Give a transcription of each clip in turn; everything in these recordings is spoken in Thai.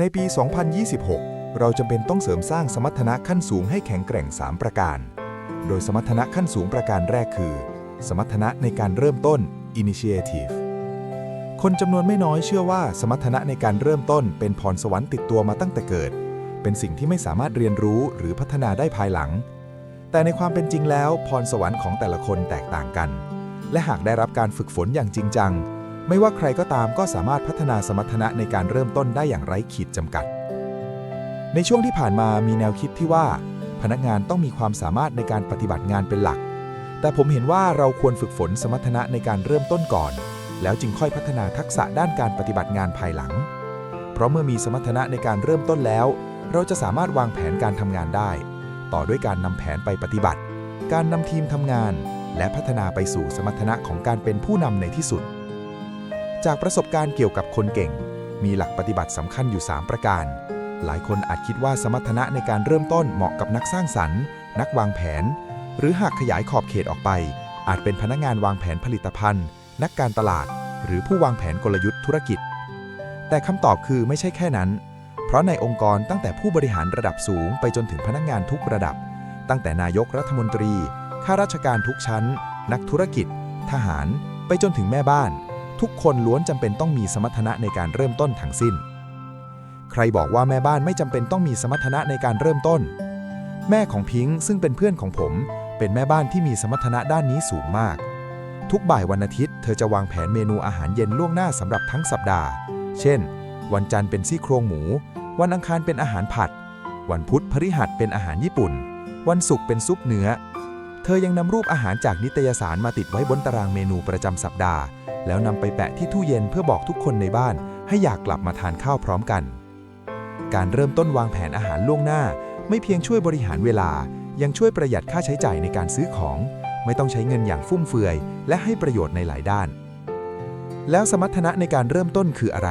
ในปี 2026 เราจำเป็นต้องเสริมสร้างสมรรถนะขั้นสูงให้แข็งแกร่ง 3 ประการ โดยสมรรถนะขั้นสูงประการแรกคือ สมรรถนะในการเริ่มต้น initiative คนจำนวนไม่น้อยเชื่อว่าสมรรถนะในการเริ่มต้นเป็นพรสวรรค์ติดตัวมาตั้งแต่เกิด เป็นสิ่งที่ไม่สามารถเรียนรู้หรือพัฒนาได้ภายหลัง แต่ในความเป็นจริงแล้ว พรสวรรค์ของแต่ละคนแตกต่างกัน และหากได้รับการฝึกฝนอย่างจริงจัง ไม่ว่าใครก็ตามก็สามารถพัฒนาสมรรถนะในการเริ่มต้นได้อย่างไร้ขีดจำกัด ในช่วงที่ผ่านมามีแนวคิดที่ว่า พนักงานต้องมีความสามารถในการปฏิบัติงานเป็นหลัก แต่ผมเห็นว่าเราควรฝึกฝนสมรรถนะในการเริ่มต้นก่อน แล้วจึงค่อยพัฒนาทักษะด้านการปฏิบัติงานภายหลัง เพราะเมื่อมีสมรรถนะในการเริ่มต้นแล้ว เราจะสามารถวางแผนการทำงานได้ ต่อด้วยการนำแผนไปปฏิบัติ การนำทีมทำงาน และพัฒนาไปสู่สมรรถนะของการเป็นผู้นำในที่สุด จากประสบการณ์เกี่ยวกับคนเก่ง มีหลักปฏิบัติสำคัญอยู่ 3 ประการ หลายคนอาจคิดว่าสมรรถนะในการเริ่มต้นเหมาะกับนักสร้างสรรค์ นักวางแผน หรือหากขยายขอบเขตออกไป อาจเป็นพนักงานวางแผนผลิตภัณฑ์ นักการตลาด หรือผู้วางแผนกลยุทธ์ธุรกิจ แต่คำตอบคือไม่ใช่แค่นั้น เพราะในองค์กรตั้งแต่ผู้บริหารระดับสูง ไปจนถึงพนักงานทุกระดับ ตั้งแต่นายกรัฐมนตรีข้าราชการทุกชั้น นักธุรกิจ ทหาร ไปจนถึงแม่บ้าน ทุกคนล้วนจำเป็นต้องมีสมรรถนะในการเริ่มต้นทั้งสิ้น ใครบอกว่าแม่บ้านไม่จำเป็นต้องมีสมรรถนะในการเริ่มต้น แม่ของพิงค์ซึ่งเป็นเพื่อนของผม เป็นแม่บ้านที่มีสมรรถนะด้านนี้สูงมาก ทุกบ่ายวันอาทิตย์เธอจะวางแผนเมนูอาหารเย็นล่วงหน้าสำหรับทั้งสัปดาห์ เช่น วันจันทร์เป็นซี่โครงหมู วันอังคารเป็นอาหารผัด วันพุธพฤหัสเป็นอาหารญี่ปุ่น วันศุกร์เป็นซุปเนื้อ เธอยังนำรูปอาหารจากนิตยสารมาติดไว้บนตารางเมนูประจำสัปดาห์ แล้วนำไปแปะที่ตู้เย็นเพื่อบอกทุกคนในบ้าน ให้อยากกลับมาทานข้าวพร้อมกัน การเริ่มต้นวางแผนอาหารล่วงหน้า ไม่เพียงช่วยบริหารเวลา ยังช่วยประหยัดค่าใช้จ่ายในการซื้อของ ไม่ต้องใช้เงินอย่างฟุ่มเฟือย และให้ประโยชน์ในหลายด้าน แล้วสมรรถนะในการเริ่มต้นคืออะไร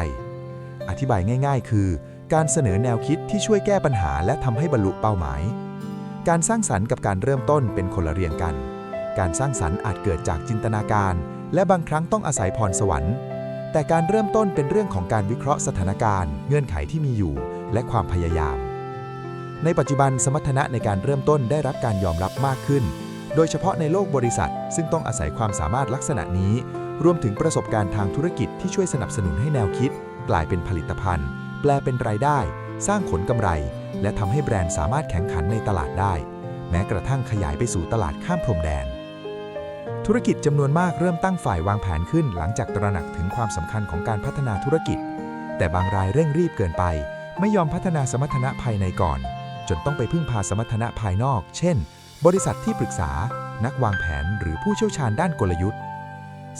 อธิบายง่าย ๆ คือ การเสนอแนวคิดที่ช่วยแก้ปัญหาและทำให้บรรลุเป้าหมาย การสร้างสรรค์กับการเริ่มต้นเป็นคนละเรียงกัน การสร้างสรรค์อาจเกิดจากจินตนาการ และบางครั้งต้องอาศัยพรสวรรค์ แต่การเริ่มต้นเป็นเรื่องของการวิเคราะห์สถานการณ์ เงื่อนไขที่มีอยู่ และความพยายาม ในปัจจุบันสมรรถนะในการเริ่มต้นได้รับการยอมรับมากขึ้น โดยเฉพาะในโลกบริษัท ซึ่งต้องอาศัยความสามารถลักษณะนี้ รวมถึงประสบการณ์ทางธุรกิจที่ช่วยสนับสนุนให้แนวคิด กลายเป็นผลิตภัณฑ์ แปลเป็นรายได้ สร้างผลกำไร และทำให้แบรนด์สามารถแข่งขันในตลาดได้ แม้กระทั่งขยายไปสู่ตลาดข้ามพรมแดน ธุรกิจจำนวนมากเริ่มตั้งฝ่ายวางแผนขึ้นหลังจากตระหนักถึงความสำคัญของการพัฒนาธุรกิจ แต่บางรายเร่งรีบเกินไป ไม่ยอมพัฒนาสมรรถนะภายในก่อน จนต้องไปพึ่งพาสมรรถนะภายนอก เช่น บริษัทที่ปรึกษา นักวางแผนหรือผู้เชี่ยวชาญด้านกลยุทธ์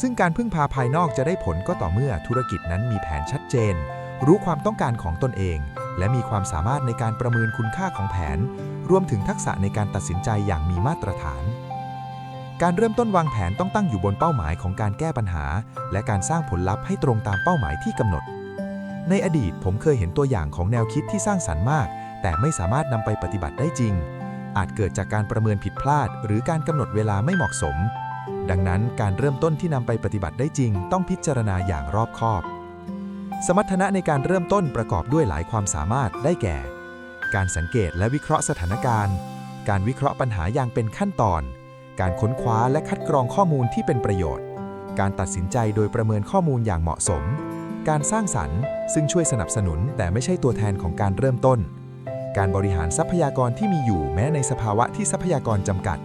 ซึ่งการพึ่งพาภายนอกจะได้ผลก็ต่อเมื่อธุรกิจนั้นมีแผนชัดเจน รู้ความต้องการของตนเอง และมีความสามารถในการประเมินคุณค่าของแผน รวมถึงทักษะในการตัดสินใจอย่างมีมาตรฐาน การเริ่มต้นวางแผนต้องตั้งอยู่บนเป้าหมายของการแก้ปัญหา และการสร้างผลลัพธ์ให้ตรงตามเป้าหมายที่กำหนด ในอดีตผมเคยเห็นตัวอย่างของแนวคิดที่สร้างสรรค์มาก แต่ไม่สามารถนำไปปฏิบัติได้จริง อาจเกิดจากการประเมินผิดพลาด หรือการกำหนดเวลาไม่เหมาะสม ดังนั้นการเริ่มต้นที่นำไปปฏิบัติได้จริง ต้องพิจารณาอย่างรอบคอบ สมรรถนะในการเริ่มต้นประกอบด้วยหลายความสามารถได้แก่ การสังเกตและวิเคราะห์สถานการณ์ การวิเคราะห์ปัญหาอย่างเป็นขั้นตอน การค้นคว้าและคัดกรองข้อมูลที่เป็นประโยชน์ การตัดสินใจโดยประเมินข้อมูลอย่างเหมาะสม การสร้างสรรค์ ซึ่งช่วยสนับสนุนแต่ไม่ใช่ตัวแทนของการเริ่มต้น การบริหารทรัพยากรที่มีอยู่แม้ในสภาวะที่ทรัพยากรจำกัด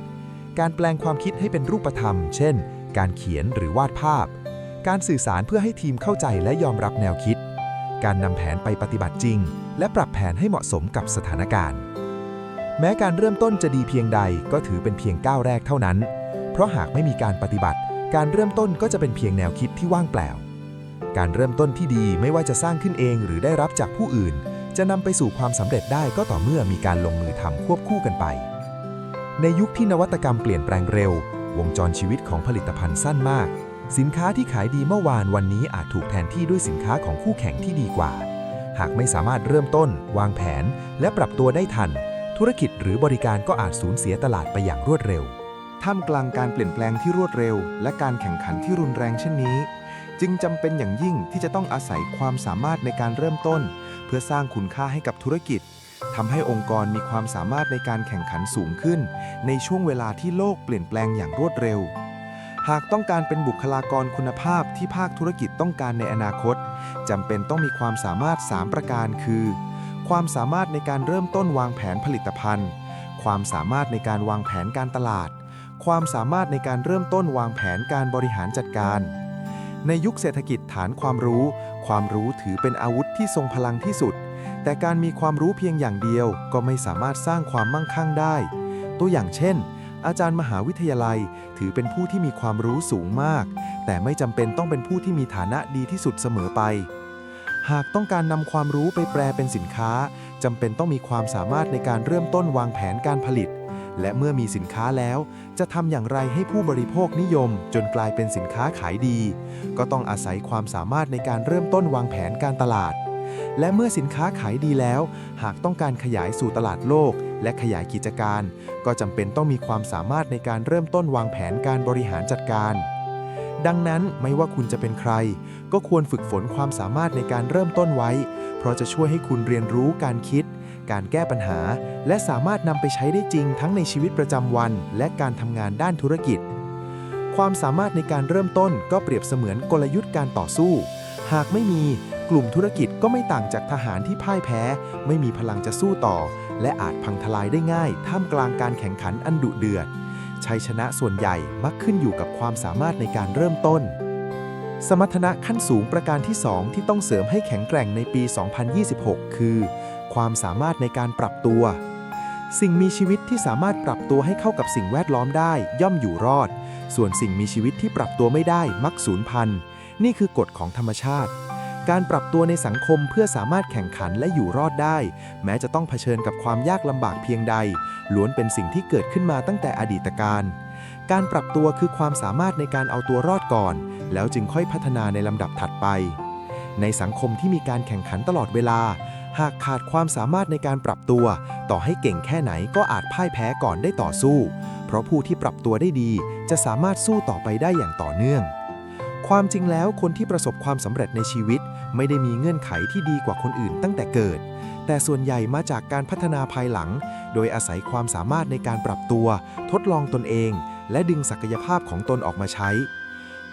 การแปลงความคิดให้เป็นรูปธรรม เช่น การเขียนหรือวาดภาพ การสื่อสารเพื่อให้ทีมเข้าใจและยอมรับแนวคิด การนำแผนไปปฏิบัติจริง และปรับแผนให้เหมาะสมกับสถานการณ์ แม้การเริ่มต้นจะดีเพียงใดก็ถือเป็นเพียงก้าวแรกเท่านั้น เพราะหากไม่มีการปฏิบัติ การเริ่มต้นก็จะเป็นเพียงแนวคิดที่ว่างเปล่า การเริ่มต้นที่ดีไม่ว่าจะสร้างขึ้นเองหรือได้รับจากผู้อื่น จะนำไปสู่ความสำเร็จได้ก็ต่อเมื่อมีการลงมือทำควบคู่กันไป ในยุคที่นวัตกรรมเปลี่ยนแปลงเร็ว วงจรชีวิตของผลิตภัณฑ์สั้นมาก สินค้าที่ขายดีเมื่อวานวันนี้อาจถูกแทนที่ด้วยสินค้าของคู่แข่งที่ดีกว่า หากไม่สามารถเริ่มต้น วางแผน และปรับตัวได้ทัน ธุรกิจหรือบริการก็อาจสูญเสียตลาดไปอย่างรวดเร็ว ท่ามกลางการเปลี่ยนแปลงที่รวดเร็ว และการแข่งขันที่รุนแรงเช่นนี้ จึงจำเป็นอย่างยิ่งที่จะต้องอาศัยความสามารถในการเริ่มต้น เพื่อสร้างคุณค่าให้กับธุรกิจทำให้องค์กรมีความสามารถในการแข่งขันสูงขึ้น ในช่วงเวลาที่โลกเปลี่ยนแปลงอย่างรวดเร็ว หากต้องการเป็นบุคลากรคุณภาพที่ภาคธุรกิจต้องการในอนาคตจำเป็นต้องมีความสามารถ 3 ประการคือ ความสามารถในการเริ่มต้นวางแผนผลิตภัณฑ์ ความสามารถในการวางแผนการตลาด ความสามารถในการเริ่มต้นวางแผนการบริหารจัดการ ในยุคเศรษฐกิจฐานความรู้ ความรู้ถือเป็นอาวุธที่ทรงพลังที่สุด แต่การมีความรู้เพียงอย่างเดียวก็ไม่สามารถสร้างความมั่งคั่งได้ ตัวอย่างเช่น อาจารย์มหาวิทยาลัย ถือเป็นผู้ที่มีความรู้สูงมาก แต่ไม่จำเป็นต้องเป็นผู้ที่มีฐานะดีที่สุดเสมอไป หากต้องการนำความรู้ไปแปลเป็นสินค้าจำเป็นต้องมีความสามารถในการเริ่มต้นวางแผนการผลิต และเมื่อมีสินค้าแล้ว จะทำอย่างไรให้ผู้บริโภคนิยม จนกลายเป็นสินค้าขายดี ก็ต้องอาศัยความสามารถในการเริ่มต้นวางแผนการตลาด และเมื่อสินค้าขายดีแล้ว หากต้องการขยายสู่ตลาดโลก และขยายกิจการ ก็จำเป็นต้องมีความสามารถในการเริ่มต้นวางแผนการบริหารจัดการ ดังนั้นไม่ว่าคุณจะเป็นใคร ก็ควรฝึกฝนความสามารถในการเริ่มต้นไว้ เพราะจะช่วยให้คุณเรียนรู้การคิด การแก้ปัญหา และสามารถนำไปใช้ได้จริงทั้งในชีวิตประจำวัน และการทำงานด้านธุรกิจ ความสามารถในการเริ่มต้นก็เปรียบเสมือนกลยุทธ์การต่อสู้ หากไม่มี กลุ่มธุรกิจก็ไม่ต่างจากทหารที่พ่ายแพ้ ไม่มีพลังจะสู้ต่อ และอาจพังทลายได้ง่าย ท่ามกลางการแข่งขันอันดุเดือด ชัยชนะส่วนใหญ่มักขึ้นอยู่กับความสามารถในการเริ่มต้น สมรรถนะขั้นสูงประการที่ 2 ที่ต้องเสริมให้แข็งแกร่งในปี 2026 คือ ความสามารถในการปรับตัว สิ่งมีชีวิตที่สามารถปรับตัวให้เข้ากับสิ่งแวดล้อมได้ ย่อมอยู่รอด ส่วนสิ่งมีชีวิตที่ปรับตัวไม่ได้มักสูญพันธุ์นี่คือกฎของธรรมชาติ การปรับตัวในสังคมเพื่อสามารถแข่งขันและอยู่รอดได้ แม้จะต้องเผชิญกับความยากลำบากเพียงใด ล้วนเป็นสิ่งที่เกิดขึ้นมาตั้งแต่อดีตการ การปรับตัวคือความสามารถในการเอาตัวรอดก่อน แล้วจึงค่อยพัฒนาในลำดับถัดไป ในสังคมที่มีการแข่งขันตลอดเวลา หากขาดความสามารถในการปรับตัว ต่อให้เก่งแค่ไหนก็อาจพ่ายแพ้ก่อนได้ต่อสู้ เพราะผู้ที่ปรับตัวได้ดี จะสามารถสู้ต่อไปได้อย่างต่อเนื่องความจริงแล้วคนที่ประสบความสำเร็จในชีวิต ไม่ได้มีเงื่อนไขที่ดีกว่าคนอื่นตั้งแต่เกิด แต่ส่วนใหญ่มาจากการพัฒนาภายหลัง โดยอาศัยความสามารถในการปรับตัว ทดลองตนเอง และดึงศักยภาพของตนออกมาใช้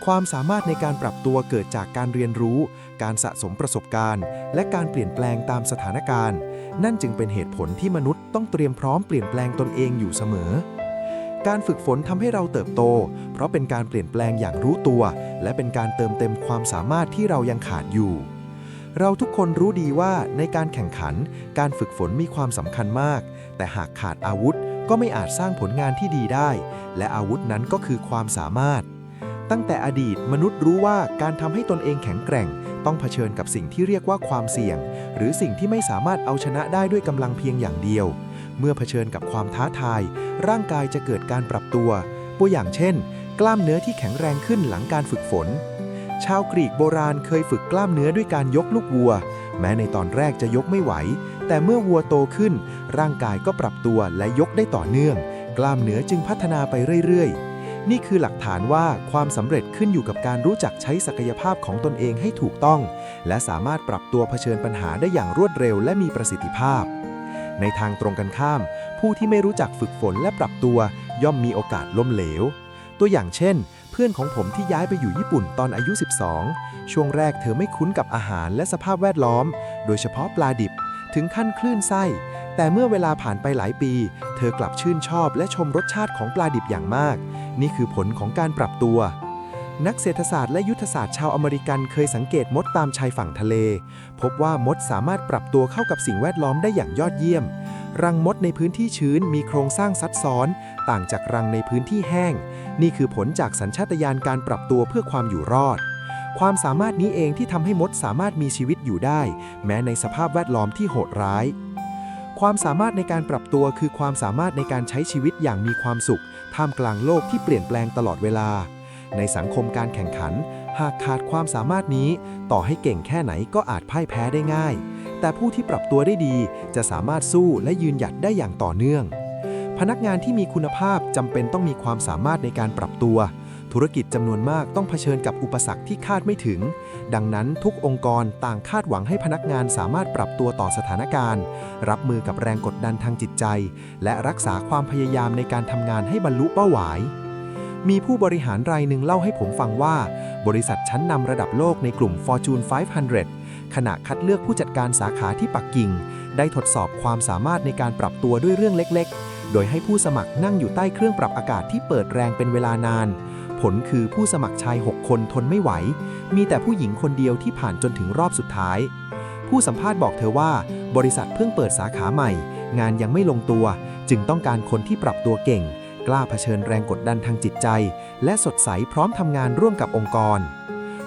ความสามารถในการปรับตัวเกิดจากการเรียนรู้ การสะสมประสบการณ์ และการเปลี่ยนแปลงตามสถานการณ์ นั่นจึงเป็นเหตุผลที่มนุษย์ต้องเตรียมพร้อมเปลี่ยนแปลงตนเองอยู่เสมอ การฝึกฝนทำให้เราเติบโต เพราะเป็นการเปลี่ยนแปลงอย่างรู้ตัว และเป็นการเติมเต็มความสามารถที่เรายังขาดอยู่ เราทุกคนรู้ดีว่าในการแข่งขัน การฝึกฝนมีความสำคัญมาก แต่หากขาดอาวุธก็ไม่อาจสร้างผลงานที่ดีได้ และอาวุธนั้นก็คือความสามารถ ตั้งแต่อดีตมนุษย์รู้ว่าการทำให้ตนเองแข็งแกร่ง ต้องเผชิญกับสิ่งที่เรียกว่าความเสี่ยง หรือสิ่งที่ไม่สามารถเอาชนะได้ด้วยกำลังเพียงอย่างเดียว เมื่อเผชิญกับความท้าทาย ร่างกายจะเกิดการปรับตัว ตัวอย่างเช่น กล้ามเนื้อที่แข็งแรงขึ้นหลังการฝึกฝน ชาวกรีกโบราณเคยฝึกกล้ามเนื้อด้วยการยกลูกวัว แม้ในตอนแรกจะยกไม่ไหว แต่เมื่อวัวโตขึ้น ร่างกายก็ปรับตัวและยกได้ต่อเนื่อง กล้ามเนื้อจึงพัฒนาไปเรื่อยๆนี่คือหลักฐานว่าความสำเร็จขึ้นอยู่กับการรู้จักใช้ศักยภาพของตนเองให้ถูกต้อง และสามารถปรับตัวเผชิญปัญหาได้อย่างรวดเร็วและมีประสิทธิภาพ ในทางตรงกันข้าม ผู้ที่ไม่รู้จักฝึกฝนและปรับตัว ย่อมมีโอกาสล้มเหลว ตัวอย่างเช่น เพื่อนของผมที่ย้ายไปอยู่ญี่ปุ่นตอนอายุ 12 ช่วงแรกเธอไม่คุ้นกับอาหารและสภาพแวดล้อม โดยเฉพาะปลาดิบ ถึงขั้นคลื่นไส้ แต่เมื่อเวลาผ่านไปหลายปี เธอกลับชื่นชอบและชมรสชาติของปลาดิบอย่างมาก นี่คือผลของการปรับตัว นักเศรษฐศาสตร์และยุทธศาสตร์ชาวอเมริกันเคยสังเกตมดตามชายฝั่งทะเล พบว่ามดสามารถปรับตัวเข้ากับสิ่งแวดล้อมได้อย่างยอดเยี่ยม รังมดในพื้นที่ชื้นมีโครงสร้างซับซ้อน ต่างจากรังในพื้นที่แห้ง นี่คือผลจากสัญชาตญาณการปรับตัวเพื่อความอยู่รอด ความสามารถนี้เองที่ทำให้มดสามารถมีชีวิตอยู่ได้ แม้ในสภาพแวดล้อมที่โหดร้ายความสามารถในการปรับตัวคือความสามารถในการใช้ชีวิตอย่างมีความสุข ท่ามกลางโลกที่เปลี่ยนแปลงตลอดเวลา ในสังคมการแข่งขัน หากขาดความสามารถนี้ ต่อให้เก่งแค่ไหนก็อาจพ่ายแพ้ได้ง่าย แต่ผู้ที่ปรับตัวได้ดี จะสามารถสู้และยืนหยัดได้อย่างต่อเนื่อง พนักงานที่มีคุณภาพจำเป็นต้องมีความสามารถในการปรับตัว ธุรกิจจำนวนมากต้องเผชิญกับอุปสรรคที่คาดไม่ถึง ดังนั้นทุกองค์กรต่างคาดหวังให้พนักงานสามารถปรับตัวต่อสถานการณ์ รับมือกับแรงกดดันทางจิตใจ และรักษาความพยายามในการทำงานให้บรรลุเป้าหมาย มีผู้บริหารรายหนึ่งเล่าให้ผมฟังว่า บริษัทชั้นนำระดับโลกในกลุ่ม Fortune 500 ขณะคัดเลือกผู้จัดการสาขาที่ปักกิ่ง ได้ทดสอบความสามารถในการปรับตัวด้วยเรื่องเล็กๆ โดยให้ผู้สมัครนั่งอยู่ใต้เครื่องปรับอากาศที่เปิดแรงเป็นเวลานาน ผลคือผู้สมัครชาย 6 คนทนไม่ไหว มีแต่ผู้หญิงคนเดียวที่ผ่านจนถึงรอบสุดท้าย ผู้สัมภาษณ์บอกเธอว่า บริษัทเพิ่งเปิดสาขาใหม่ งานยังไม่ลงตัว จึงต้องการคนที่ปรับตัวเก่ง กล้าเผชิญแรงกดดันทางจิตใจ และสดใสพร้อมทำงานร่วมกับองค์กร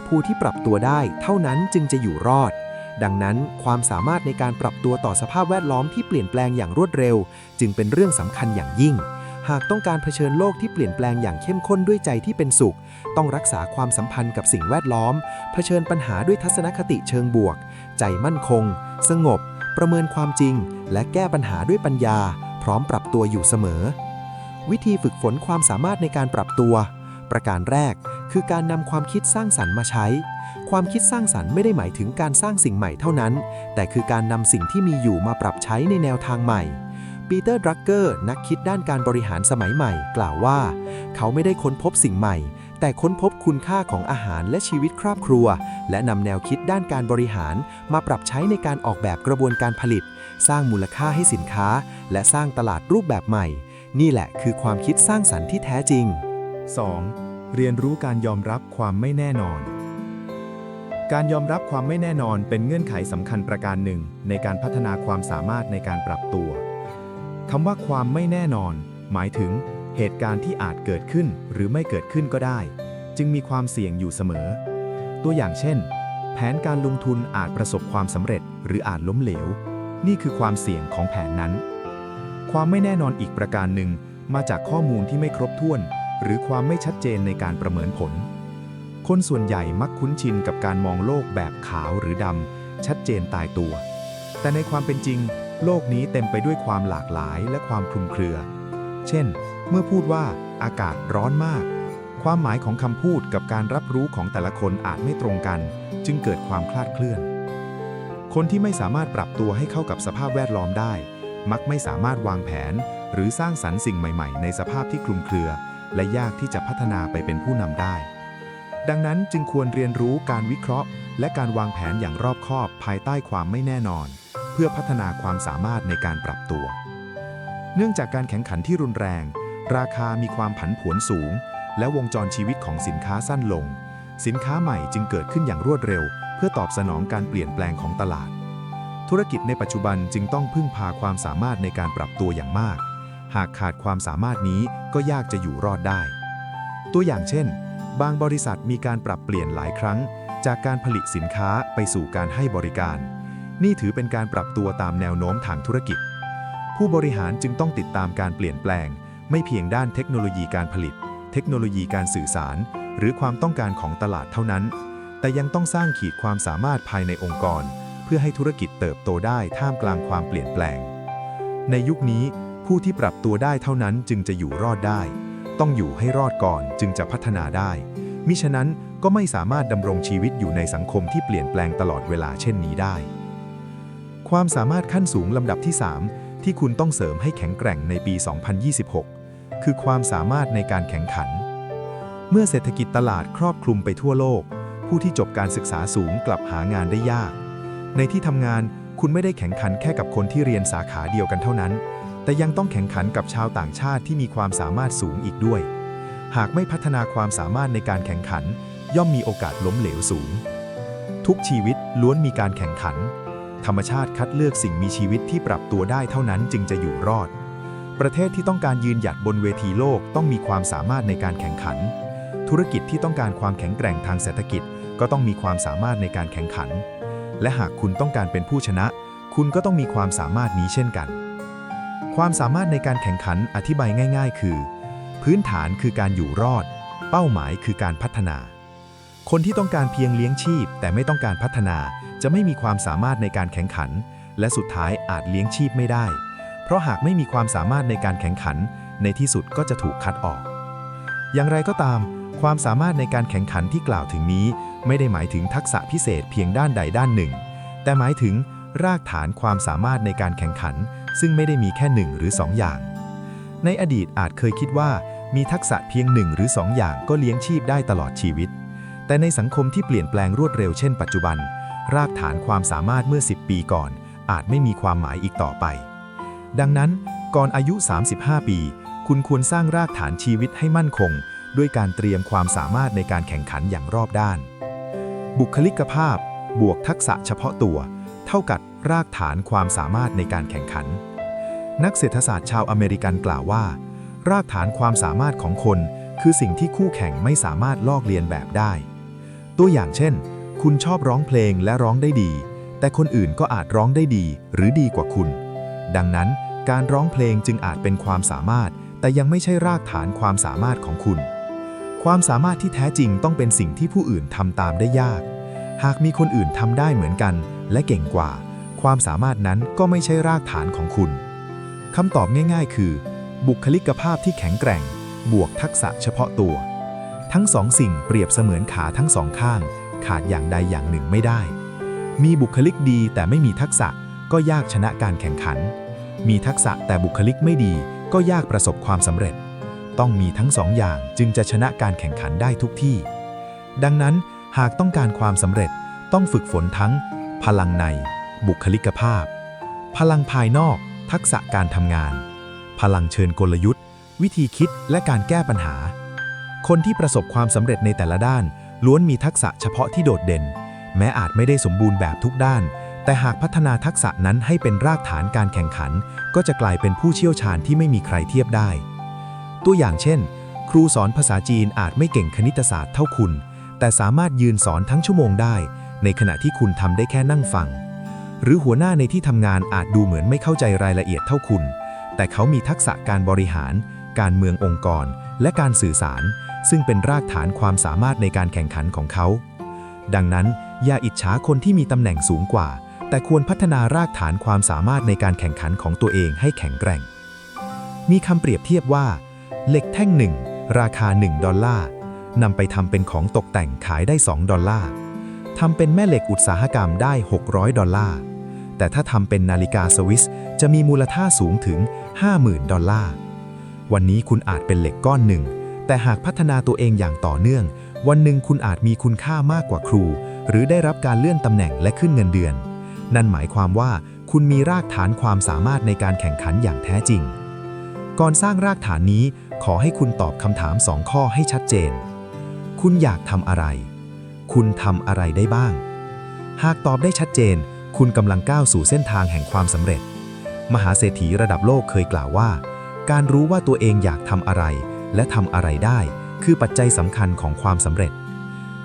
ผู้ที่ปรับตัวได้เท่านั้นจึงจะอยู่รอด ดังนั้นความสามารถในการปรับตัวต่อสภาพแวดล้อมที่เปลี่ยนแปลงอย่างรวดเร็ว จึงเป็นเรื่องสำคัญอย่างยิ่ง หากต้องการเผชิญโลกที่เปลี่ยนแปลงอย่างเข้มข้นด้วยใจที่เป็นสุข ต้องรักษาความสัมพันธ์กับสิ่งแวดล้อม เผชิญปัญหาด้วยทัศนคติเชิงบวก ใจมั่นคง สงบ ประเมินความจริง และแก้ปัญหาด้วยปัญญา พร้อมปรับตัวอยู่เสมอ วิธีฝึกฝนความสามารถในการปรับตัว ประการแรกคือการนำความคิดสร้างสรรค์มาใช้ ความคิดสร้างสรรค์ไม่ได้หมายถึงการสร้างสิ่งใหม่เท่านั้น แต่คือการนำสิ่งที่มีอยู่มาปรับใช้ในแนวทางใหม่ปีเตอร์ดรักเกอร์นักคิดด้านการบริหารสมัยใหม่ กล่าวว่า เขาไม่ได้ค้นพบสิ่งใหม่ แต่ค้นพบคุณค่าของอาหารและชีวิตครอบครัว และนำแนวคิดด้านการบริหารมาปรับใช้ในการออกแบบกระบวนการผลิต สร้างมูลค่าให้สินค้า และสร้างตลาดรูปแบบใหม่ นี่แหละคือความคิดสร้างสรรค์ที่แท้จริง 2. เรียนรู้การยอมรับความไม่แน่นอน การยอมรับความไม่แน่นอนเป็นเงื่อนไขสำคัญประการหนึ่ง ในการพัฒนาความสามารถในการปรับตัวคำว่าความไม่แน่นอน หมายถึง เหตุการณ์ที่อาจเกิดขึ้นหรือไม่เกิดขึ้นก็ได้ จึงมีความเสี่ยงอยู่เสมอ ตัวอย่างเช่น แผนการลงทุนอาจประสบความสำเร็จ หรืออาจล้มเหลว นี่คือความเสี่ยงของแผนนั้น ความไม่แน่นอนอีกประการหนึ่ง มาจากข้อมูลที่ไม่ครบถ้วน หรือความไม่ชัดเจนในการประเมินผล คนส่วนใหญ่มักคุ้นชินกับการมองโลกแบบขาวหรือดำชัดเจนตายตัว แต่ในความเป็นจริง โลกนี้เต็มไปด้วยความหลากหลายและความคลุมเครือ เช่น เมื่อพูดว่าอากาศร้อนมาก ความหมายของคำพูดกับการรับรู้ของแต่ละคนอาจไม่ตรงกัน จึงเกิดความคลาดเคลื่อน คนที่ไม่สามารถปรับตัวให้เข้ากับสภาพแวดล้อมได้ มักไม่สามารถวางแผน หรือสร้างสรรค์สิ่งใหม่ๆ ในสภาพที่คลุมเครือ และยากที่จะพัฒนาไปเป็นผู้นำได้ ดังนั้นจึงควรเรียนรู้การวิเคราะห์ และการวางแผนอย่างรอบคอบภายใต้ความไม่แน่นอน เพื่อพัฒนาความสามารถในการปรับตัว เนื่องจากการแข่งขันที่รุนแรง ราคามีความผันผวนสูง และวงจรชีวิตของสินค้าสั้นลง สินค้าใหม่จึงเกิดขึ้นอย่างรวดเร็ว เพื่อตอบสนองการเปลี่ยนแปลงของตลาด ธุรกิจในปัจจุบันจึงต้องพึ่งพาความสามารถในการปรับตัวอย่างมาก หากขาดความสามารถนี้ก็ยากจะอยู่รอดได้ ตัวอย่างเช่น บางบริษัทมีการปรับเปลี่ยนหลายครั้ง จากการผลิตสินค้าไปสู่การให้บริการ นี่ถือเป็นการปรับตัวตามแนวโน้มทางธุรกิจ ผู้บริหารจึงต้องติดตามการเปลี่ยนแปลง ไม่เพียงด้านเทคโนโลยีการผลิต เทคโนโลยีการสื่อสาร หรือความต้องการของตลาดเท่านั้น แต่ยังต้องสร้างขีดความสามารถภายในองค์กร พื่อให้ธุรกิจเติบโตได้ท่ามกลางความเปลี่ยนแปลง ในยุคนี้ผู้ที่ปรับตัวได้เท่านั้นจึงจะอยู่รอดได้ ต้องอยู่ให้รอดก่อนจึงจะพัฒนาได้ มิฉะนั้นก็ไม่สามารถดำรงชีวิตอยู่ในสังคมที่เปลี่ยนแปลงตลอดเวลาเช่นนี้ได้ ความสามารถขั้นสูงลำดับที่ 3 ที่คุณต้องเสริมให้แข็งแกร่งในปี 2026 คือความสามารถในการแข่งขัน เมื่อเศรษฐกิจตลาดครอบคลุมไปทั่วโลก ผู้ที่จบการศึกษาสูงกลับหางานได้ยาก ในที่ทำงานคุณไม่ได้แข่งขันแค่กับคนที่เรียนสาขาเดียวกันเท่านั้น แต่ยังต้องแข่งขันกับชาวต่างชาติที่มีความสามารถสูงอีกด้วย หากไม่พัฒนาความสามารถในการแข่งขัน ย่อมมีโอกาสล้มเหลวสูง ทุกชีวิตล้วนมีการแข่งขัน ธรรมชาติคัดเลือกสิ่งมีชีวิตที่ปรับตัวได้เท่านั้นจึงจะอยู่รอด ประเทศที่ต้องการยืนหยัดบนเวทีโลกต้องมีความสามารถในการแข่งขัน ธุรกิจที่ต้องการความแข็งแกร่งทางเศรษฐกิจ ก็ต้องมีความสามารถในการแข่งขัน และหากคุณต้องการเป็นผู้ชนะ คุณก็ต้องมีความสามารถนี้เช่นกัน ความสามารถในการแข่งขันอธิบายง่าย ๆ คือ พื้นฐานคือการอยู่รอด เป้าหมายคือการพัฒนา คนที่ต้องการเพียงเลี้ยงชีพ แต่ไม่ต้องการพัฒนา จะไม่มีความสามารถในการแข่งขัน และสุดท้ายอาจเลี้ยงชีพไม่ได้ เพราะหากไม่มีความสามารถในการแข่งขัน ในที่สุดก็จะถูกคัดออก อย่างไรก็ตาม ความสามารถในการแข่งขันที่กล่าวถึงนี้ ไม่ได้หมายถึงทักษะพิเศษเพียงด้านใดด้านหนึ่ง แต่หมายถึงรากฐานความสามารถในการแข่งขัน ซึ่งไม่ได้มีแค่หนึ่งหรือสองอย่าง ในอดีตอาจเคยคิดว่ามีทักษะเพียงหนึ่งหรือสองอย่างก็เลี้ยงชีพได้ตลอดชีวิต แต่ในสังคมที่เปลี่ยนแปลงรวดเร็วเช่นปัจจุบัน รากฐานความสามารถเมื่อ 10 ปีก่อน อาจไม่มีความหมายอีกต่อไป ดังนั้น ก่อนอายุ 35 ปี คุณควรสร้างรากฐานชีวิตให้มั่นคง ด้วยการเตรียมความสามารถในการแข่งขันอย่างรอบด้าน บุคลิกภาพ บวกทักษะเฉพาะตัว เท่ากับรากฐานความสามารถในการแข่งขัน นักเศรษฐศาสตร์ชาวอเมริกันกล่าวว่า รากฐานความสามารถของคน คือสิ่งที่คู่แข่งไม่สามารถลอกเลียนแบบได้ ตัวอย่างเช่น คุณชอบร้องเพลงและร้องได้ดี แต่คนอื่นก็อาจร้องได้ดีหรือดีกว่าคุณ ดังนั้นการร้องเพลงจึงอาจเป็นความสามารถ แต่ยังไม่ใช่รากฐานความสามารถของคุณ ความสามารถที่แท้จริงต้องเป็นสิ่งที่ผู้อื่นทำตามได้ยาก หากมีคนอื่นทำได้เหมือนกัน และเก่งกว่า ความสามารถนั้นก็ไม่ใช่รากฐานของคุณคำตอบง่าย ๆ คือ บุคลิกภาพที่แข็งแกร่ง บวกทักษะเฉพาะตัว ทั้งสองสิ่งเปรียบเสมือนขาทั้งสองข้าง ขาดอย่างใดอย่างหนึ่งไม่ได้ มีบุคลิกดีแต่ไม่มีทักษะก็ยากชนะการแข่งขัน มีทักษะแต่บุคลิกไม่ดีก็ยากประสบความสำเร็จ ต้องมีทั้งสองอย่างจึงจะชนะการแข่งขันได้ทุกที่ ดังนั้นหากต้องการความสำเร็จต้องฝึกฝนทั้ง พลังใน บุคลิกภาพ พลังภายนอก ทักษะการทำงาน พลังเชิญกลยุทธ์ วิธีคิดและการแก้ปัญหา คนที่ประสบความสำเร็จในแต่ละด้าน ล้วนมีทักษะเฉพาะที่โดดเด่น แม้อาจไม่ได้สมบูรณ์แบบทุกด้าน แต่หากพัฒนาทักษะนั้นให้เป็นรากฐานการแข่งขัน ก็จะกลายเป็นผู้เชี่ยวชาญที่ไม่มีใครเทียบได้ ตัวอย่างเช่น ครูสอนภาษาจีนอาจไม่เก่งคณิตศาสตร์เท่าคุณ แต่สามารถยืนสอนทั้งชั่วโมงได้ ในขณะที่คุณทำได้แค่นั่งฟัง หรือหัวหน้าในที่ทำงานอาจดูเหมือนไม่เข้าใจรายละเอียดเท่าคุณ แต่เขามีทักษะการบริหาร การเมืององค์กร และการสื่อสาร ซึ่งเป็นรากฐานความสามารถในการแข่งขันของเขา ดังนั้น อย่าอิจฉาคนที่มีตำแหน่งสูงกว่า แต่ควรพัฒนารากฐานความสามารถในการแข่งขันของตัวเองให้แข็งแกร่งมีคำเปรียบเทียบว่า เหล็กแท่งหนึ่งราคา 1 ดอลลาร์นำไปทำเป็นของตกแต่งขายได้ 2 ดอลลาร์ทำเป็นแม่เหล็กอุตสาหกรรมได้ 600 ดอลลาร์ แต่ถ้าทำเป็นนาฬิกาสวิส จะมีมูลค่าสูงถึง 50,000 ดอลลาร์ วันนี้คุณอาจเป็นเหล็กก้อนหนึ่ง แต่หากพัฒนาตัวเองอย่างต่อเนื่อง วันหนึ่งคุณอาจมีคุณค่ามากกว่าครู หรือได้รับการเลื่อนตำแหน่งและขึ้นเงินเดือน นั่นหมายความว่าคุณมีรากฐานความสามารถในการแข่งขันอย่างแท้จริง ก่อนสร้างรากฐานนี้ขอให้คุณตอบคำถามสองข้อให้ชัดเจน คุณอยากทำอะไร คุณทำอะไรได้บ้าง หากตอบได้ชัดเจน คุณกำลังก้าวสู่เส้นทางแห่งความสำเร็จ มหาเศรษฐีระดับโลกเคยกล่าวว่า การรู้ว่าตัวเองอยากทำอะไร และทำอะไรได้ คือปัจจัยสำคัญของความสำเร็จ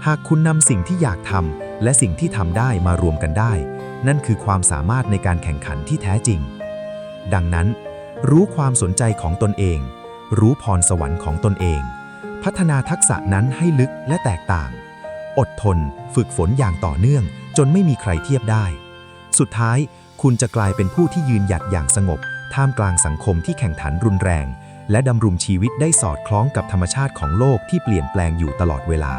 หากคุณนำสิ่งที่อยากทำและสิ่งที่ทำได้มารวมกันได้ นั่นคือความสามารถในการแข่งขันที่แท้จริง ดังนั้น รู้ความสนใจของตนเอง รู้พรสวรรค์ของตนเอง พัฒนาทักษะนั้นให้ลึกและแตกต่าง อดทน ฝึกฝนอย่างต่อเนื่อง จนไม่มีใครเทียบได้ สุดท้ายคุณจะกลายเป็นผู้ที่ยืนหยัดอย่างสงบ ท่ามกลางสังคมที่แข่งขันรุนแรง และดำรงชีวิตได้สอดคล้องกับธรรมชาติของโลกที่เปลี่ยนแปลงอยู่ตลอดเวลา